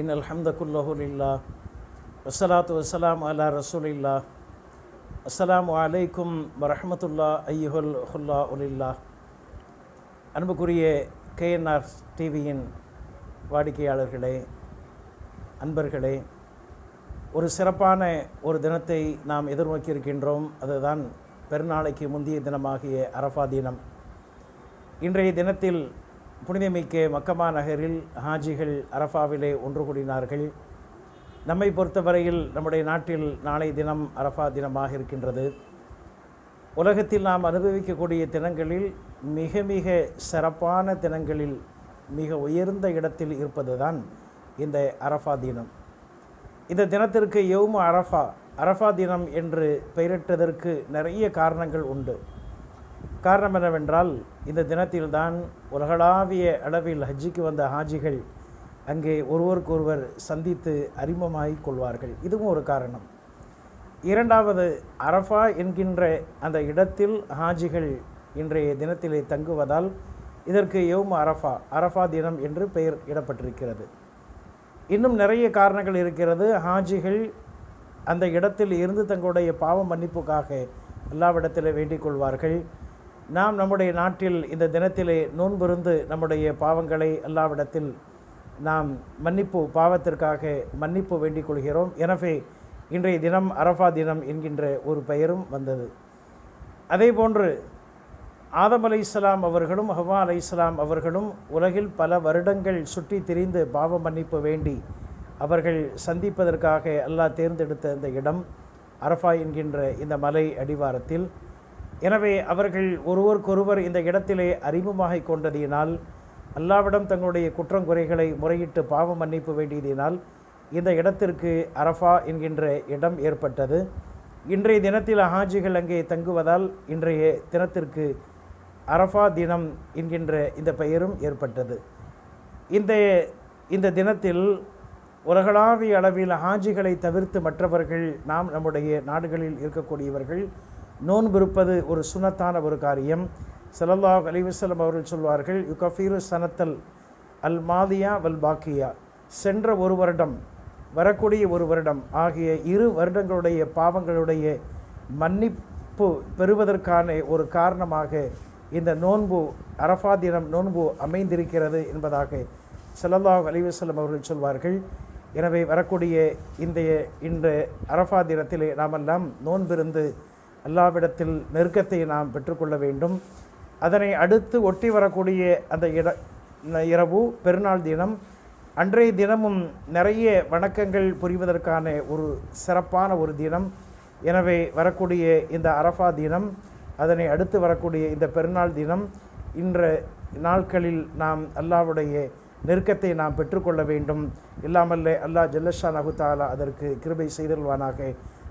இன்னல் அல்ஹம்துல்லஹுல்லா வசலாத்து வசலாம் அலா ரசூலில்லா அஸ்லாம் அலைக்கும் வரஹமத்துல்லா ஐயுல் ஹுல்லா உலில்லா அன்புக்குரிய கேஎன்ஆர் டிவியின் வாடிக்கையாளர்களே அன்பர்களே ஒரு சிறப்பான ஒரு தினத்தை நாம் எதிர்நோக்கியிருக்கின்றோம். அதுதான் பெருநாளைக்கு முந்தைய தினமாகிய அரஃபா தினம். இன்றைய தினத்தில் புனிதமிக்க மக்கமா நகரில் ஹாஜிகள் அரஃபாவிலே ஒன்று கூடினார்கள். நம்மை பொறுத்தவரையில் நம்முடைய நாட்டில் நாளை தினம் அரஃபா தினமாக இருக்கின்றது. உலகத்தில் நாம் அனுபவிக்கக்கூடிய தினங்களில் மிக மிக சிறப்பான தினங்களில் மிக உயர்ந்த இடத்தில் இருப்பது தான் இந்த அரஃபா தினம். இந்த தினத்திற்கு யௌம அரஃபா அரஃபா தினம் என்று பெயரிட்டதற்கு நிறைய காரணங்கள் உண்டு. காரணம் என்னவென்றால் இந்த தினத்தில்தான் உலகளாவிய அளவில் ஹஜ்ஜிக்கு வந்த ஹாஜிகள் அங்கே ஒருவருக்கொருவர் சந்தித்து அறிமுகமாகிக் கொள்வார்கள். இதுவும் ஒரு காரணம். இரண்டாவது அரஃபா என்கின்ற அந்த இடத்தில் ஹாஜிகள் இன்றைய தினத்திலே தங்குவதால் இதற்கு யோம் அரஃபா அரஃபா தினம் என்று பெயர் இடப்பட்டிருக்கிறது. இன்னும் நிறைய காரணங்கள் இருக்கிறது. ஹாஜிகள் அந்த இடத்தில் இருந்து தங்களுடைய பாவ மன்னிப்புக்காக எல்லாவிடத்தில் வேண்டிக் கொள்வார்கள். நாம் நம்முடைய நாட்டில் இந்த தினத்திலே நோன்பிருந்து நம்முடைய பாவங்களை எல்லாவிடத்தில் நாம் மன்னிப்பு பாவத்திற்காக மன்னிப்பு வேண்டிக் கொள்கிறோம். எனவே இன்றைய தினம் அரஃபா தினம் என்கின்ற ஒரு பெயரும் வந்தது. அதே போன்று ஆதம் அலை இஸ்லாம் அவர்களும் ஹவா அலை இஸ்லாம் அவர்களும் உலகில் பல வருடங்கள் சுற்றி திரிந்து பாவ மன்னிப்பு வேண்டி அவர்கள் சந்திப்பதற்காக அல்லாஹ் தேர்ந்தெடுத்த இந்த இடம் அரஃபா என்கின்ற இந்த மலை அடிவாரத்தில். எனவே அவர்கள் ஒருவருக்கொருவர் இந்த இடத்திலே அறிமுகமாக கொண்டதினால் அல்லாவிடம் தங்களுடைய குற்றங்குறைகளை முறையிட்டு பாவ மன்னிப்பு வேண்டியதினால் இந்த இடத்திற்கு அரஃபா என்கின்ற இடம் ஏற்பட்டது. இன்றைய தினத்தில் ஹாஜிகள் அங்கே தங்குவதால் இன்றைய தினத்திற்கு அரஃபா தினம் என்கின்ற இந்த பெயரும் ஏற்பட்டது. இந்த இந்த தினத்தில் உலகளாவிய அளவில் ஹாஜிகளை தவிர்த்து மற்றவர்கள் நாம் நம்முடைய நாடுகளில் இருக்கக்கூடியவர்கள் நோன்பிருப்பது ஒரு சுனத்தான ஒரு காரியம். சல்லல்லாஹ் அலிவசலம் அவர்கள் சொல்வார்கள் யுகஃபீரு சனத்தல் அல் மாதியா வல் பாக்கியா. சென்ற ஒரு வருடம் வரக்கூடிய ஒரு வருடம் ஆகிய இரு வருடங்களுடைய பாவங்களுடைய மன்னிப்பு பெறுவதற்கான ஒரு காரணமாக இந்த நோன்பு அரஃபா தினம் நோன்பு அமைந்திருக்கிறது என்பதாக சல்லல்லாஹ் அலிவசலம் அவர்கள் சொல்வார்கள். எனவே வரக்கூடிய இந்த இன்று அரஃபா தினத்திலே நாமெல்லாம் நோன்பிருந்து அல்லாவிடத்தில் நெருக்கத்தை நாம் பெற்றுக்கொள்ள வேண்டும். அதனை அடுத்து ஒட்டி வரக்கூடிய அந்த இட இரவு பெருநாள் தினம் அன்றைய தினமும் நிறைய வணக்கங்கள் புரிவதற்கான ஒரு சிறப்பான ஒரு தினம். எனவே வரக்கூடிய இந்த அரஃபா தினம் அதனை அடுத்து வரக்கூடிய இந்த பெருநாள் தினம் இன்ற நாட்களில் நாம் அல்லாவுடைய நெருக்கத்தை நாம் பெற்றுக்கொள்ள வேண்டும். இல்லாமல்ல அல்லாஹ் ஜல்லஷா நகுத்தாலா அதற்கு கிருபை செய்தல்வானாக